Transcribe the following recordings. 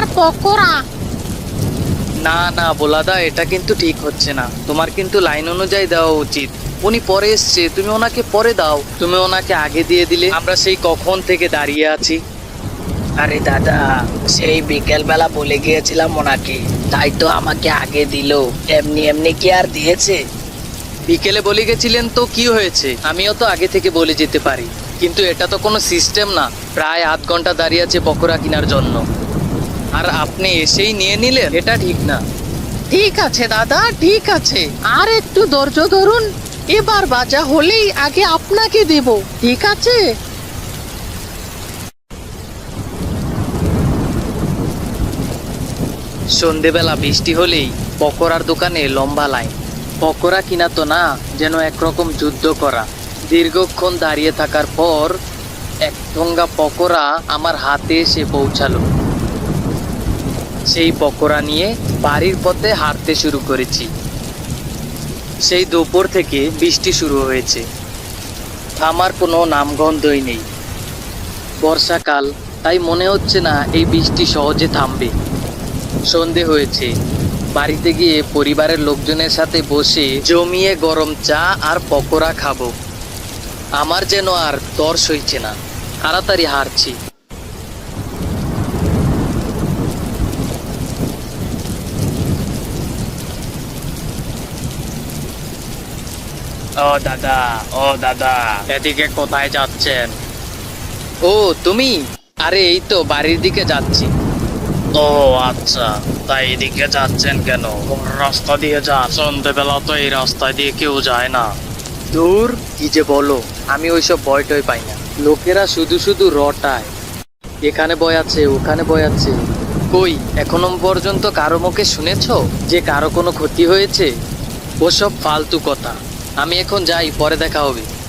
আপনার পকোড়া। না না বোলাদা এটা কিন্তু ঠিক হচ্ছে না। তোমার কিন্তু লাইন অনুযায়ী দেওয়া উচিত। উনি পরে এসছে তুমি ওনাকে পরে দাও। তুমি ওনাকে আগে দিয়ে দিলে আমরা সেই কখন থেকে দাঁড়িয়ে আছি। আরে দাদা সেই বিকেলবেলা বলে গিয়েছিলাম ওনাকে। তাই তো আমাকে আগে দিল। এমনি এমনি কি আর দিয়েছে? বিকেলে বলে গেছিলেন তো কি হয়েছে? আমিও তো আগে থেকে বলে যেতে পারি। কিন্তু এটা তো কোনো সিস্টেম না। প্রায় আধ ঘণ্টা দাঁড়িয়ে আছে পকোড়া কেনার জন্য। আর আপনি এসেই নিয়ে নিলেন এটা ঠিক না। ঠিক আছে দাদা ঠিক আছে। আর একটু ধৈর্য ধরুন এবার বাজা হলেই আগে আপনাকে দেব ঠিক আছে? সন্ধেবেলা বৃষ্টি হলেই পকোড়ার দোকানে লম্বা লাইন। পকোড়া কিনা তো না যেন একরকম যুদ্ধ করা। দীর্ঘক্ষণ দাঁড়িয়ে থাকার পর এক ঠোঙ্গা পকোড়া আমার হাতে এসে পৌঁছালো। সেই পকোড়া নিয়ে বাড়ির পথে হাঁটতে শুরু করেছি। সেই দুপুর থেকে বৃষ্টি শুরু হয়েছে। থামার কোনো নামগন্ধই নেই। বর্ষাকাল, তাই মনে হচ্ছে না এই বৃষ্টি সহজে থামবে। সন্ধে হয়েছে। বাড়িতে গিয়ে পরিবারের লোকজনের সাথে বসে জমিয়ে গরম চা আর পকোড়া খাব। আমার যেন আর তর সইছে না। তাড়াতাড়ি হারছি ও দাদা ও দাদা এদিকে কোথায় যাচ্ছেন? ও তুমি? আরে এই তো বাড়ির দিকে যাচ্ছি। ও আচ্ছা তাই এদিকে যাচ্ছেন কেন? কোন রাস্তা দিয়ে যান? সন্ধ্যেবেলা তো এই রাস্তা দিয়ে কেউ যায় না। দূর? কি যে বলো আমি ওইসব ভয় টয় পাই না। লোকেরা শুধু শুধু রটায়। এখানে বয় আছে ওখানে বয় আছে। কই এখনও পর্যন্ত কারও মুখে শুনেছ যে কারও কোনো ক্ষতি হয়েছে? ওসব ফালতু কথা। আমি এখন যাই পরে দেখা হবে।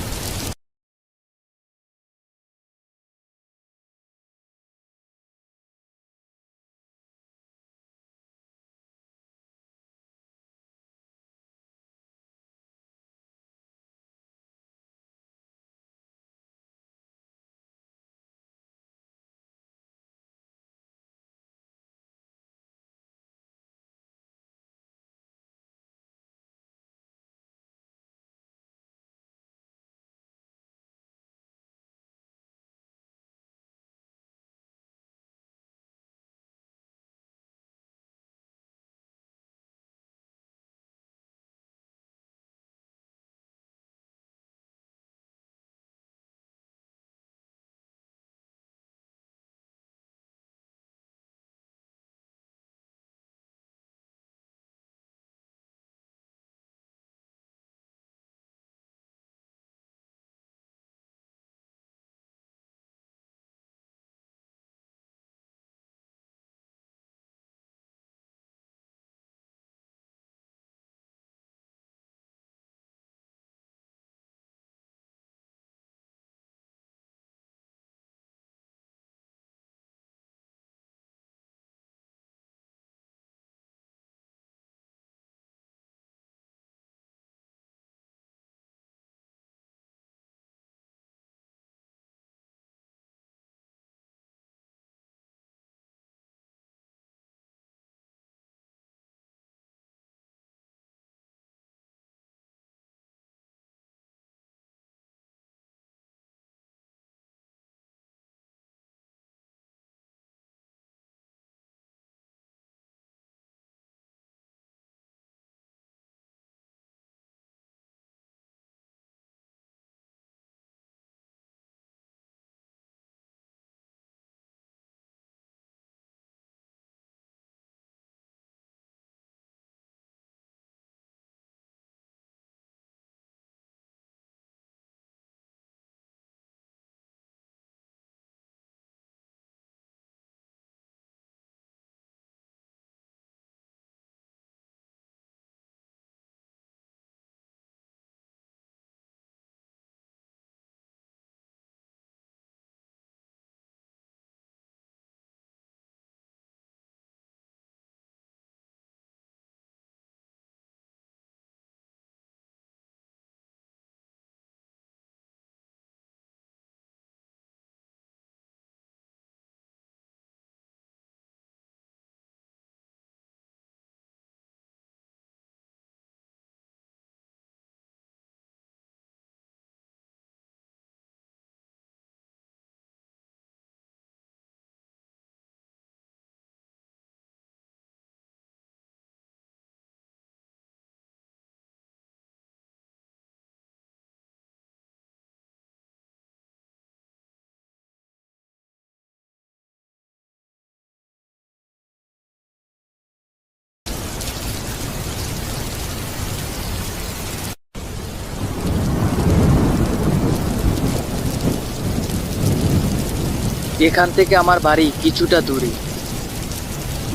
এখান থেকে আমার বাড়ি কিছুটা দূরে।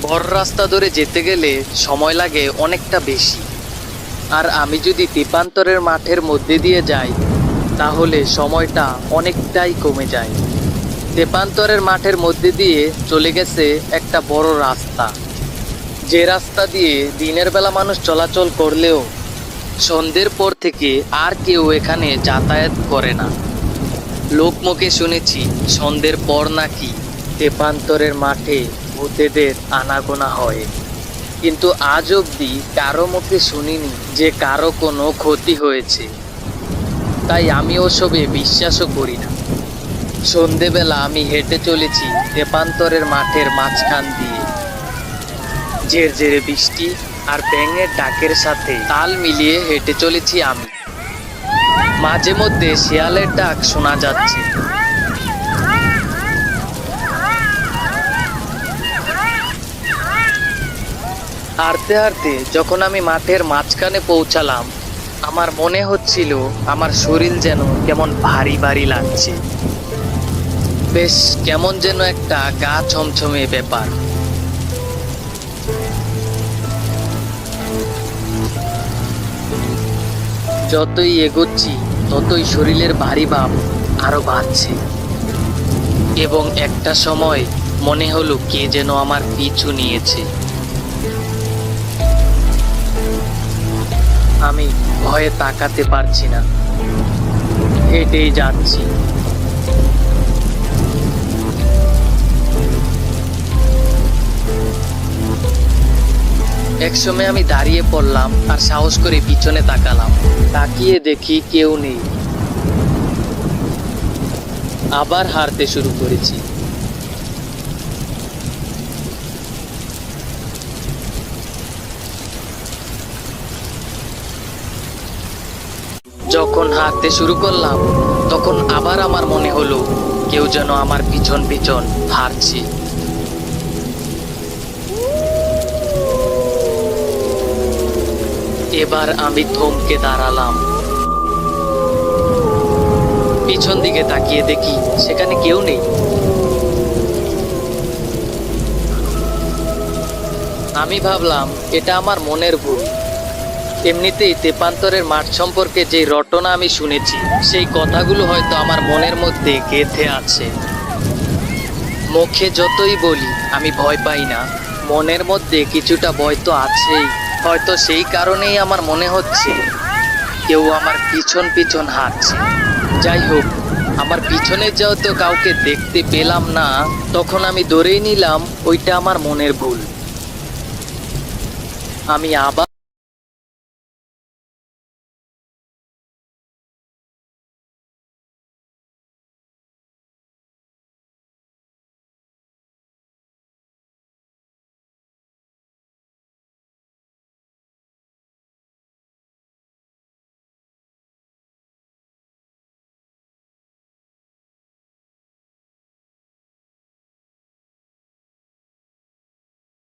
বড় রাস্তা ধরে যেতে গেলে সময় লাগে অনেকটা বেশি। আর আমি যদি তেপান্তরের মাঠের মধ্যে দিয়ে যাই, তাহলে সময়টা অনেকটাই কমে যায়। তেপান্তরের মাঠের মধ্যে দিয়ে চলে গেছে একটা বড় রাস্তা। যে রাস্তা দিয়ে দিনের বেলা মানুষ চলাচল করলেও সন্ধ্যের পর থেকে আর কেউ এখানে যাতায়াত করে না। লোকমুখে শুনেছি সন্ধ্যের পর নাকি তেপান্তরের মাঠে ভূতেদের আনাগোনা হয়। কিন্তু আজ অবধি কারও মুখে শুনিনি যে কারও কোনো ক্ষতি হয়েছে। তাই আমি ওসবে বিশ্বাসও করি না। সন্ধেবেলা আমি হেঁটে চলেছি তেপান্তরের মাঠের মাঝখান দিয়ে। ঝেরঝেরে বৃষ্টি আর ব্যাঙের ডাকের সাথে তাল মিলিয়ে হেঁটে চলেছি আমি। মাঝে মধ্যে শিয়ালের ডাক শোনা যাচ্ছে। হাঁটতে হাঁটতে যখন আমি মাঠের মাঝখানে পৌঁছালাম, আমার মনে হচ্ছিল আমার শরীর যেন কেমন ভারী ভারী লাগছে। বেশ কেমন যেন একটা গা ছমছমে ব্যাপার। যতই এগোচ্ছি ততই শরীরের ভারী ভাব আরও বাড়ছে। এবং একটা সময় মনে হলো কে যেন আমার পিছু নিয়েছে। আমি ভয়ে তাকাতে পারছি না। হেঁটেই যাচ্ছি। একসময় আমি দাঁড়িয়ে পড়লাম আর সাহস করে পিছনে তাকালাম। তাকিয়ে দেখি কেউ নেই। আবার হারতে শুরু করেছি। যখন হাঁটতে শুরু করলাম, তখন আবার আমার মনে হলো, কেউ যেন আমার পিছন পিছন হারছে। এবার আমি থমকে দাঁড়ালাম। পিছন দিকে তাকিয়ে দেখি সেখানে কেউ নেই। আমি ভাবলাম, এটা আমার মনের ভুল। এমনিতেই তেপান্তরের মাঠ সম্পর্কে যে রটনা আমি শুনেছি, সেই কথাগুলো হয়তো আমার মনের মধ্যে গেঁথে আছে। মুখে যতই বলি, আমি ভয় পাই না। মনের মধ্যে কিছুটা ভয় তো আছেই। হয়তো সেই কারণেই আমার মনে হচ্ছে কেউ আমার পিছন পিছন হাঁটছে। যাই হোক, আমার পিছনে যেহেতু কাউকে দেখতে পেলাম না, তখন আমি ধরেই নিলাম ওইটা আমার মনের ভুল। আমি আবার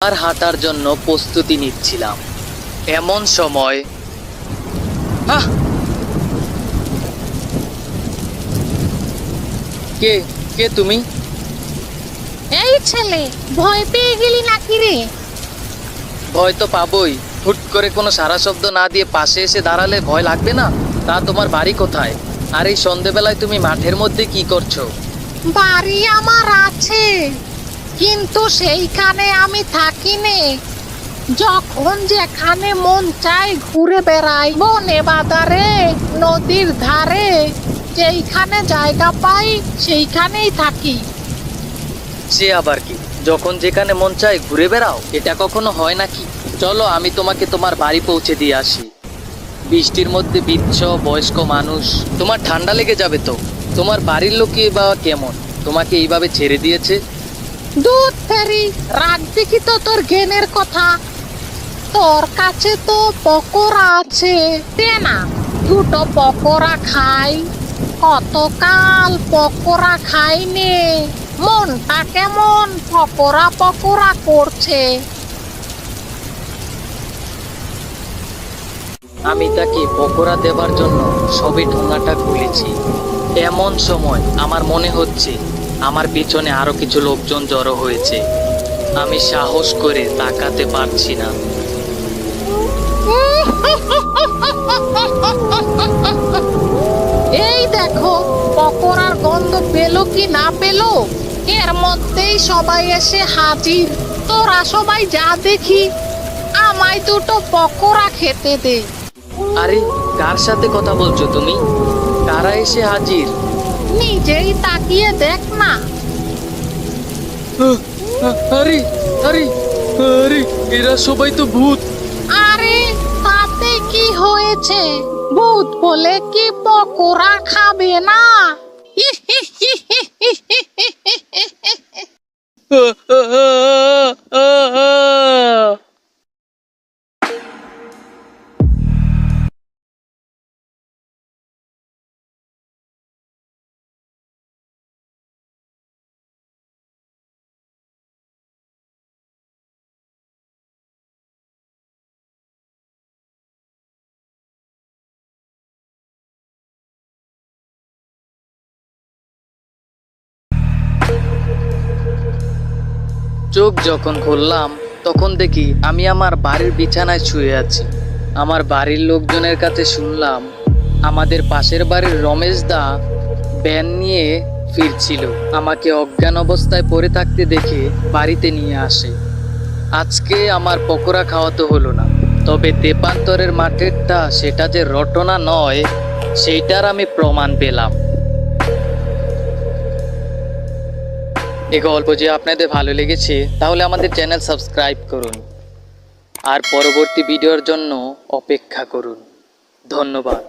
আর হাঁটার জন্য প্রস্তুতি নিচ্ছিলাম। এমন সময়! কে কে তুমি? এই ছেলে ভয় পেয়ে গেলি নাকি রে? ভয় তো পাবই। হুট করে কোনো সারা শব্দ না দিয়ে পাশে এসে দাঁড়ালে ভয় লাগবে না? তা তোমার বাড়ি কোথায়? আর এই সন্ধেবেলায় তুমি মাঠের মধ্যে কি করছ? বাড়ি আমার আছে। কিন্তু সেইখানে আমি থাকি নে যখন যেখানে মন চায় ঘুরে বেড়াই, বনে বাদারে নদীর ধারে, যেইখানে জায়গা পাই সেইখানেই থাকি। সে আবার কি? যখন যেখানে মন চায় ঘুরে বেড়াও, এটা কখনো হয় নাকি? চলো, আমি তোমাকে তোমার বাড়ি পৌঁছে দিয়ে আসি। বৃষ্টির মধ্যে বিচ্ছ, বয়স্ক মানুষ, তোমার ঠান্ডা লেগে যাবে তো? তোমার বাড়ির লোকই বা কেমন? তোমাকে এইভাবে ছেড়ে দিয়েছে? দুধ ফেরি, রাগ দেখি তো তোর জ্ঞানের কথা। তোর কাছে তো পকোড়া আছে। দে না, দুটো পকোড়া খাই। কতকাল পকোড়া খাইনে? মনটা কেমন পকোড়া পকোড়া করছে? আমি তাকে পকোড়া দেবার জন্য সবে ঠোঙাটা খুলেছি। এমন সময় আমার মনে হচ্ছে আমার পিছনে আরও কিছু লোকজন জড়ো হয়েছে। আমি সাহস করে তাকাতে পারছি না। এই দেখো পকোড়ার গন্ধ পেল কি না পেল? এর মধ্যেই সবাই এসে হাজির। তোরা সবাই যা দেখি আমায় দুটো পকোড়া খেতে দে। আরে কার সাথে কথা বলছো তুমি? কারা এসে হাজির? নিজেই তাকিয়ে দেখ না আরে আরে আরে এরা সবাই তো ভূত। আরে তাতে কি হয়েছে? ভূত বলে কি পকোড়া খাবে না? চোখ যখন খুললাম, তখন দেখি আমি আমার বাড়ির বিছানায় শুয়ে আছি। আমার বাড়ির লোকজনের কাছে শুনলাম, আমাদের পাশের বাড়ির রমেশ দা ব্যান নিয়ে ফিরছিল। আমাকে অজ্ঞান অবস্থায় পড়ে থাকতে দেখে বাড়িতে নিয়ে আসে। আজকে আমার পকোড়া খাওয়াতে হলো না, তবে তেপান্তরের মাঠেরটা সেটা যে রটনা নয়, সেইটার আমি প্রমাণ পেলাম। এই গল্প যে আপনাদের ভালো লেগেছে, তাহলে আমাদের চ্যানেল সাবস্ক্রাইব করুন। আর পরবর্তী ভিডিওর জন্য অপেক্ষা করুন। ধন্যবাদ।